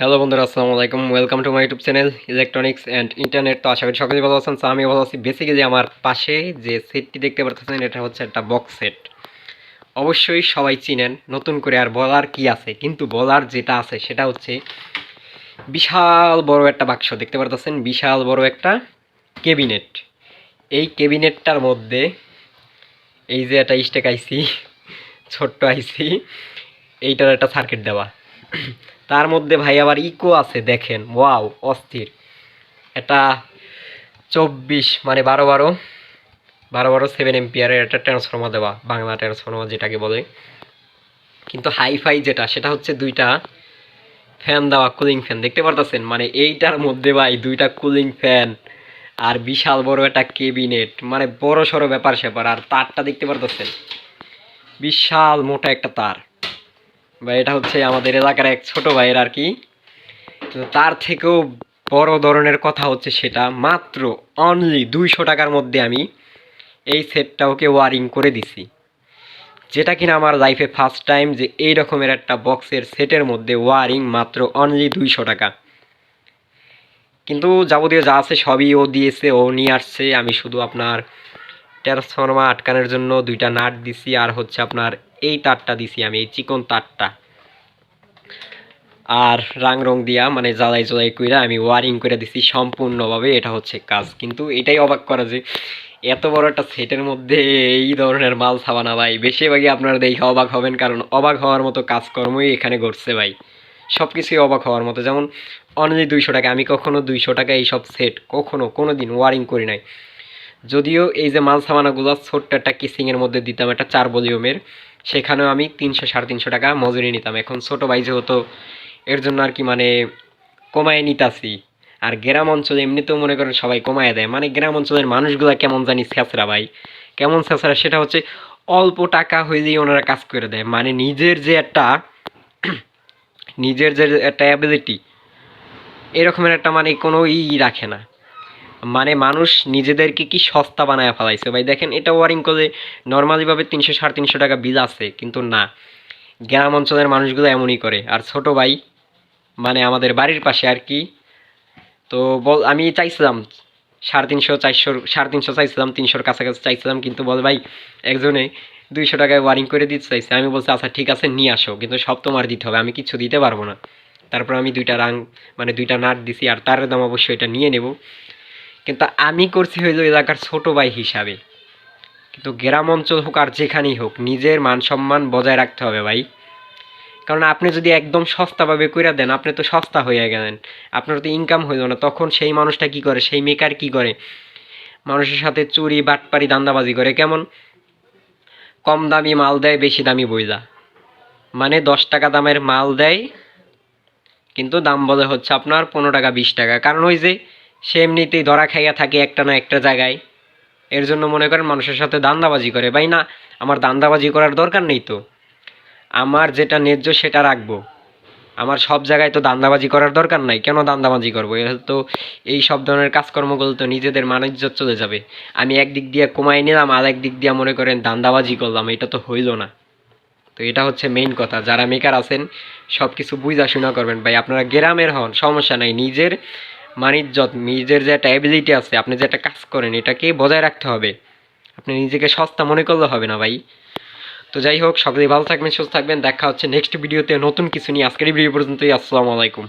Hello বন্ধুরা, আসসালামু আলাইকুম। Welcome to my YouTube channel electronics and internet তো আশা করি সকলেই ভালো আছেন। আমি ভালো আছি। বেসিক্যালি আমার পাশে যে সেটটি দেখতে পাচ্ছেন এটা হচ্ছে একটা বক্স সেট অবশ্যই সবাই চিনেন, নতুন করে আর বলার কি আছে? কিন্তু বলার যেটা আছে, সেটা হচ্ছে বিশাল বড় একটা বাক্স। দেখতে পারতেছেন? বিশাল বড় একটা কেবিনেট এই কেবিনেটটার মধ্যে, এই যে একটা স্টেক আইসি, ছোট্ট আইসি, এইটার একটা সার্কিট দেওয়া। তার মধ্যে ভাই আবার ইকো আছে, দেখেন। ওয়াও অস্থির। এটা চব্বিশ মানে বারো বারো বারো বারো সেভেন এম্পিয়ারের একটা ট্রান্সফর্মার দেওয়া, বাংলা ট্রান্সফর্মার যেটাকে বলে। কিন্তু হাইফাই যেটা, সেটা হচ্ছে দুইটা ফ্যান দেওয়া কুলিং ফ্যান দেখতে পারতেছেন? মানে এইটার মধ্যে ভাই দুইটা কুলিং ফ্যান আর বিশাল বড় একটা কেবিনেট মানে বড় সড়ো ব্যাপার স্যাপার আর তারটা দেখতে পারতেছেন? বিশাল মোটা একটা তার। বা এটা হচ্ছে আমাদের এলাকার এক ছোট ভাইয়ের আর কি। তো তার থেকেও বড় ধরনের কথা হচ্ছে সেটা, মাত্র অনলি দুইশো টাকার মধ্যে আমি এই সেটটা ওকে ওয়ারিং করে দিছি। যেটা কিনা আমার লাইফে ফার্স্ট টাইম যে এই রকমের একটা বক্সের সেটের মধ্যে ওয়ারিং মাত্র অনলি দুইশো টাকা। কিন্তু যাবতীয় যা আছে সবই ও দিয়েছে, ও নিয়ে আসছে। আমি শুধু আপনার ট্রান্সফর্মার আটকানোর জন্য দুইটা নাট দিছি, আর হচ্ছে আপনার এই তারটা দিছি আমি, এই চিকন তারটা। আর রাং রং দিয়া মানে জ্বালাই জ্বালাই কইরা আমি ওয়ারিং করে দিছি সম্পূর্ণভাবে, এটা হচ্ছে কাজ। কিন্তু এটাই অবাক করা যে এত বড় একটা সেটের মধ্যে এই ধরনের মাল ছাবানা ভাই। বেশিরভাগই আপনারা দেখে অবাক হবেন, কারণ অবাক হওয়ার মতো কাজকর্মই এখানে ঘটছে ভাই। সব কিছুই অবাক হওয়ার মতো। যেমন অনলি দুইশো টাকা, আমি কখনো দুইশো টাকা এইসব সেট কখনো কোনো দিন ওয়ারিং করি নাই। যদিও এই যে মাল সামানাগুলো ছোট্ট একটা কিসিংয়ের মধ্যে দিতাম, একটা চার ভলিউমের, সেখানেও আমি তিনশো সাড়ে তিনশো টাকা মজুরি নিতাম। এখন ছোটো ভাই যেহেতু, এর জন্য আর কি মানে কমায় নিতাছি। আর গ্রাম অঞ্চলে এমনিতেও মনে করেন সবাই কমায় দেয়। মানে গ্রাম অঞ্চলের মানুষগুলা কেমন জানি ছেঁচড়া ভাই। কেমন ছেঁচড়া সেটা হচ্ছে অল্প টাকা হইলেই ওনারা কাজ করে দেয়। মানে নিজের যে একটা, নিজের যে একটা অ্যাবিলিটি এরকমের একটা মানে কোনো ই রাখে না। মানে মানুষ নিজেদেরকে কি সস্তা বানায় ফেলাইছে? ভাই, দেখেন, এটা ওয়ারিং করলে নর্মালিভাবে তিনশো, সাড়ে তিনশো টাকা বিল আছে, কিন্তু না। গ্রাম অঞ্চলের মানুষগুলো এমনই করে। আর ছোট ভাই মানে আমাদের বাড়ির পাশে আর কি, তো বল, আমি চাইছিলাম সাড়ে তিনশো, চারশোর, সাড়ে তিনশো চাইছিলাম, তিনশোর কাছাকাছি চাইছিলাম, কিন্তু বল ভাই, একজনে দুইশো টাকায় ওয়ারিং করে দিতে চাইছে। আমি বলছি আচ্ছা ঠিক আছে, নিয়ে আসো, কিন্তু সব তোমার দিতে হবে, আমি কিছু দিতে পারব না। তারপর আমি দুইটা রাং মানে দুইটা নাট দিছি, আর তার দাম অবশ্যই এটা নিয়ে নেব। কিন্তু আমি করছি হইল এলাকার ছোট ভাই হিসাবে। কিন্তু গ্রাম অঞ্চল হোক আর যেখানেই হোক, নিজের মান সম্মান বজায় রাখতে হবে ভাই। কারণ আপনি যদি একদম সস্তাভাবে কইরা দেন, আপনি তো সস্তা হয়ে গেলেন। আপনার তো ইনকাম হইল না, তখন সেই মানুষটা কি করে, সেই মেকার কি করে? মানুষের সাথে চুরি, বাটপারি, দান্দাবাজি করে কেমন? কম দামি মাল দেয়, বেশি দামি বইলা। মানে দশ টাকা দামের মাল দেয়, কিন্তু দাম বলে হচ্ছে আপনার পনেরো টাকা, বিশ টাকা। কারণ ওই যে সে এমনিতেই ধরা খাইয়া থাকে একটা না একটা জায়গায়। এর জন্য মনে করেন মানুষের সাথে দান্দাবাজি করে। ভাই না, আমার দান্দাবাজি করার দরকার নেই তো। আমার যেটা ন্যায্য সেটা রাখব। আমার সব জায়গায় তো দান্দাবাজি করার দরকার নাই। কেন দান্দাবাজি করব? তো এই সব ধরনের কাজকর্মগুলো তো নিজেদের মানিজ্য চলে যাবে। আমি একদিক দিয়ে কমাই নিলাম আর একদিক দিয়ে মনে করেন দান্দাবাজি করলাম। এটা তো হইল না। তো এটা হচ্ছে মেইন কথা। যারা মেকার আছেন সব কিছু বুঝা শোনা করবেন। ভাই, আপনারা গ্রামের হন, সমস্যা নাই। নিজের মানিজ্যত নিজের যে একটা অ্যাবিলিটি আছে, আপনি যে একটা কাজ করেন, এটাকে বজায় রাখতে হবে। আপনি নিজেকে সস্তা মনে করলে হবে না ভাই। তো যাই হোক, সকলেই ভালো থাকবেন, সুস্থ থাকবেন। দেখা হচ্ছে নেক্সট ভিডিওতে নতুন কিছু নিয়ে। আজকের ভিডিও পর্যন্তই। আসসালামু আলাইকুম।